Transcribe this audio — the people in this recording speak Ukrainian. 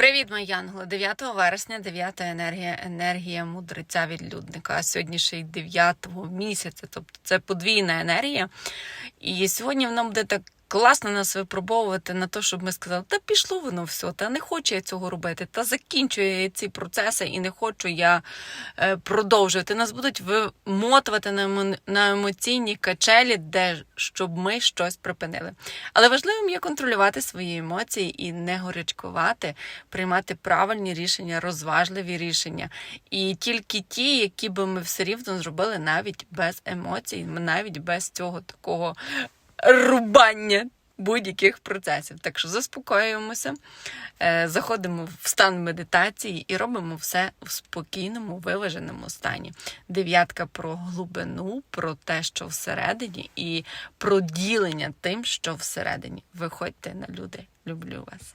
Привіт, мої янголи! 9 вересня, 9 енергія, енергія мудреця відлюдника. А сьогодні ще й 9 місяця, тобто це подвійна енергія. І сьогодні воно буде так класно нас випробовувати на те, щоб ми сказали, та пішло воно все, та не хочу я цього робити, та закінчую я ці процеси і не хочу я е, продовжувати. Нас будуть вимотувати на, емо- на емоційні качелі, де щоб ми щось припинили. Але важливим є контролювати свої емоції і не горячкувати, приймати правильні рішення, розважливі рішення. І тільки ті, які би ми все рівно зробили навіть без емоцій, навіть без цього такого рубання будь-яких процесів. Так що заспокоюємося, е, заходимо в стан медитації і робимо все в спокійному, виваженому стані. Дев'ятка про глибину, про те, що всередині, і про ділення тим, що всередині. Виходьте на люди. Люблю вас.